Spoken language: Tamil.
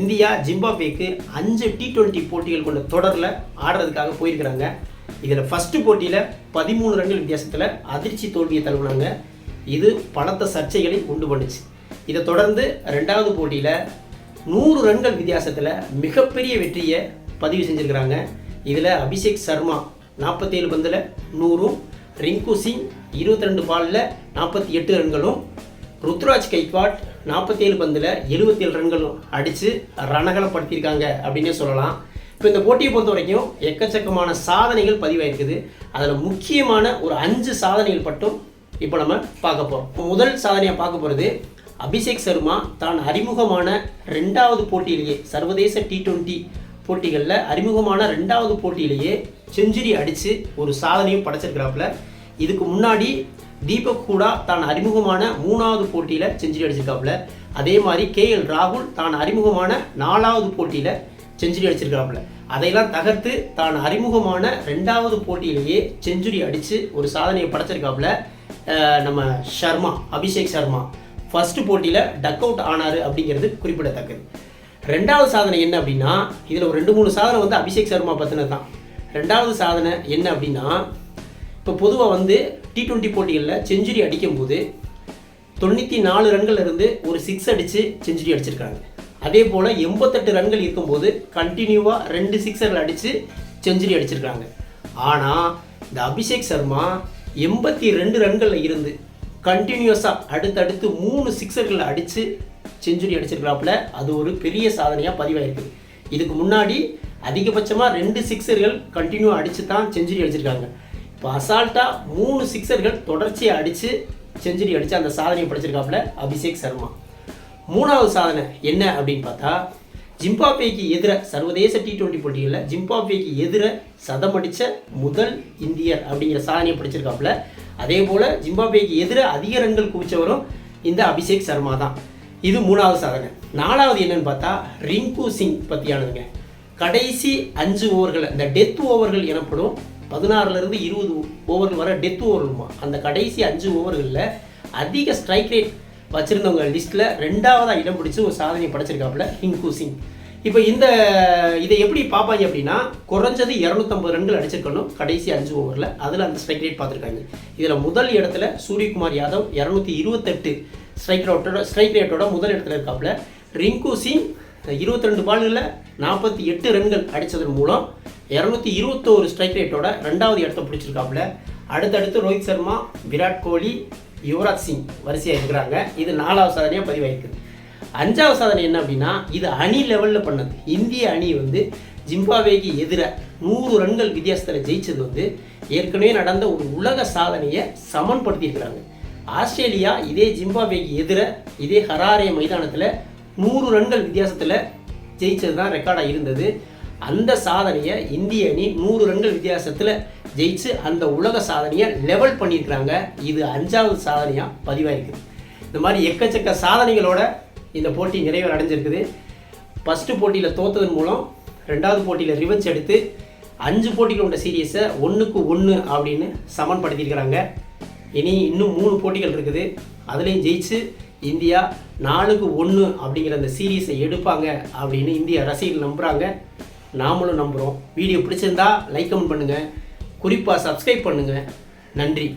இந்தியா ஜிம்பாப்வேக்கு அஞ்சு டி டுவெண்ட்டி போட்டிகள் கொண்ட தொடரில் ஆடுறதுக்காக போயிருக்கிறாங்க. இதில் ஃபஸ்ட்டு போட்டியில் பதிமூணு ரன்கள் வித்தியாசத்தில் அதிர்ச்சி தோல்வியை தழுவினாங்க. இது பலத்த சர்ச்சைகளை உண்டு பண்ணுச்சு. இதை தொடர்ந்து ரெண்டாவது போட்டியில் நூறு ரன்கள் வித்தியாசத்தில் மிகப்பெரிய வெற்றியை பதிவு செஞ்சுருக்கிறாங்க. இதில் அபிஷேக் சர்மா நாற்பத்தேழு பந்தில் நூறும் ரிங்கு சிங் இருபத்தி ரெண்டு பாலில் நாற்பத்தி எட்டு ரன்களும் ருத்ராஜ் கைக்வாட் நாற்பத்தேழு பந்தில் எழுபத்தேழு ரன்களும் அடித்து ரணகலப்படுத்தியிருக்காங்க அப்படின்னே சொல்லலாம். இப்போ இந்த போட்டியை பொறுத்த வரைக்கும் எக்கச்சக்கமான சாதனைகள் பதிவாயிருக்குது. அதில் முக்கியமான ஒரு அஞ்சு சாதனைகள் மட்டும் இப்போ நம்ம பார்க்க போகிறோம் முதல் சாதனையாக பார்க்க போகிறது அபிஷேக் சர்மா தான் அறிமுகமான ரெண்டாவது போட்டியிலேயே சர்வதேச டி டுவெண்ட்டி போட்டிகளில் அறிமுகமான ரெண்டாவது போட்டியிலேயே செஞ்சுரி அடித்து ஒரு சாதனையும் படைச்சிருக்கிறாப்புல. இதுக்கு முன்னாடி தீபக் கூடா தான் அறிமுகமான மூணாவது போட்டியில் செஞ்சுரி அடிச்சிருக்காப்புல. அதே மாதிரி கே எல் ராகுல் தான் அறிமுகமான நாலாவது போட்டியில் செஞ்சுரி அடிச்சிருக்காப்புல. அதையெல்லாம் தகர்த்து தான் அறிமுகமான ரெண்டாவது போட்டியிலேயே செஞ்சுரி அடித்து ஒரு சாதனையை படைச்சிருக்காப்புல. நம்ம ஷர்மா அபிஷேக் சர்மா ஃபஸ்ட்டு போட்டியில் டக் அவுட் ஆனார் அப்படிங்கிறது குறிப்பிடத்தக்கது. ரெண்டாவது சாதனை என்ன அப்படின்னா இதில் ஒரு ரெண்டு மூணு சாதனை வந்து அபிஷேக் சர்மா பற்றினது தான் ரெண்டாவது சாதனை என்ன அப்படின்னா இப்போ பொதுவாக வந்து டி ட்வெண்ட்டி போட்டிகளில் செஞ்சுரி அடிக்கும்போது தொண்ணூற்றி நாலு ரன்கள் இருந்து ஒரு சிக்ஸ் அடித்து செஞ்சுரி அடிச்சிருக்காங்க. அதே போல் எண்பத்தெட்டு ரன்கள் இருக்கும்போது கண்டினியூவாக ரெண்டு சிக்ஸர்கள் அடித்து செஞ்சுரி அடிச்சிருக்காங்க. ஆனால் இந்த அபிஷேக் சர்மா எண்பத்தி ரெண்டு ரன்களில் இருந்து கண்டினியூஸாக அடுத்தடுத்து மூணு சிக்ஸர்கள் அடித்து செஞ்சுரி அடிச்சிருக்கிறாப்புல அது ஒரு பெரிய சாதனையாக பதிவாயிருக்கு. இதுக்கு முன்னாடி அதிகபட்சமாக ரெண்டு சிக்ஸர்கள் கண்டினியூ அடித்து தான் செஞ்சுரி அடிச்சிருக்காங்க. இப்போ அசால்ட்டாக மூணு சிக்ஸர்கள் தொடர்ச்சியை அடித்து செஞ்சுரி அடித்து அந்த சாதனையை படிச்சிருக்காப்புல அபிஷேக் சர்மா. மூணாவது சாதனை என்ன அப்படின்னு பார்த்தா ஜிம்பாப்வேக்கு எதிர சர்வதேச டி டுவெண்ட்டி போட்டிகளில் ஜிம்பாப்வேக்கு எதிர சதம் அடித்த முதல் இந்தியர் அப்படிங்கிற சாதனையை படிச்சிருக்காப்புல. அதே போல் ஜிம்பாப்வேக்கு எதிர அதிக ரன்கள் குவிச்சவரும் இந்த அபிஷேக் சர்மா தான். இது மூணாவது சாதனை. நாலாவது என்னன்னு பார்த்தா ரிங்கு சிங் பற்றியானதுங்க கடைசி அஞ்சு ஓவர்கள் இந்த டெத் ஓவர்கள் எனப்படும் பதினாறுலேருந்து இருபது ஓவர்கள் வர டெத் ஓவர்களுமா. அந்த கடைசி அஞ்சு ஓவர்களில் அதிக ஸ்ட்ரைக் ரேட் வச்சுருந்தவங்க லிஸ்ட்டில் ரெண்டாவதாக இடம் பிடிச்சி ஒரு சாதனை படைச்சிருக்காப்புல ரிங்கு சிங் இப்போ இந்த இதை எப்படி பார்ப்பாங்க அப்படின்னா குறைஞ்சது இரநூத்தம்பது ரன்கள் அடிச்சிருக்கணும் கடைசி அஞ்சு ஓவரில். அதில் அந்த ஸ்ட்ரைக் ரேட் பார்த்துருக்காங்க. இதில் முதல் இடத்துல சூரியகுமார் யாதவ் இரநூத்தி இருபத்தெட்டு ஸ்ட்ரைக் ரேட்டோட ஸ்ட்ரைக் ரேட்டோட முதல் இடத்துல இருக்காப்புல. ரிங்கு சிங் இருபத்தி ரெண்டு பால்களில் நாற்பத்தி எட்டு ரன்கள் அடித்ததன் மூலம் இரநூத்தி இருபத்தோரு ஸ்ட்ரைக் ரேட்டோட ரெண்டாவது இடத்த பிடிச்சிருக்காப்புல. அடுத்தடுத்து ரோஹித் சர்மா விராட் கோலி யுவராஜ் சிங் வரிசையாக இருக்கிறாங்க. இது நாலாவது சாதனையாக பதிவாயிருக்குது அஞ்சாவது சாதனை என்ன அப்படின்னா இது அணி லெவலில் பண்ணது. இந்திய அணி வந்து ஜிம்பாவேக்கு எதிர நூறு ரன்கள் வித்தியாசத்தில் ஜெயிச்சது வந்து ஏற்கனவே நடந்த ஒரு உலக சாதனையை சமன்படுத்தியிருக்கிறாங்க. ஆஸ்திரேலியா இதே ஜிம்பாவேக்கு எதிர இதே ஹராரே மைதானத்தில் நூறு ரன்கள் வித்தியாசத்தில் ஜெயிச்சது தான் ரெக்கார்டாக இருந்தது. அந்த சாதனையை இந்திய அணி நூறு ரன்கள் வித்தியாசத்தில் ஜெயிச்சு அந்த உலக சாதனையை லெவல் பண்ணியிருக்கிறாங்க. இது அஞ்சாவது சாதனையாக பதிவாயிருக்குது இந்த மாதிரி எக்கச்சக்க சாதனைகளோட இந்த போட்டி நிறைவு அடைஞ்சிருக்குது ஃபஸ்ட்டு போட்டியில் தோத்ததன் மூலம் ரெண்டாவது போட்டியில் ரிவெஞ்ச் எடுத்து அஞ்சு போட்டிகள் உள்ள சீரியஸை ஒன்றுக்கு ஒன்று அப்படின்னு சமன்படுத்தியிருக்கிறாங்க. இனி இன்னும் மூணு போட்டிகள் இருக்குது. அதுலேயும் ஜெயிச்சு இந்தியா நாலுக்கு ஒன்று அப்படிங்கிற அந்த சீரீஸை எடுப்பாங்க அப்படின்னு இந்திய ரசிகர்கள் நம்புகிறாங்க நாமளும் நம்புகிறோம் வீடியோ பிடிச்சிருந்தா லைக் கமெண்ட் பண்ணுங்கள் குறிப்பாக சப்ஸ்கிரைப் பண்ணுங்கள் நன்றி.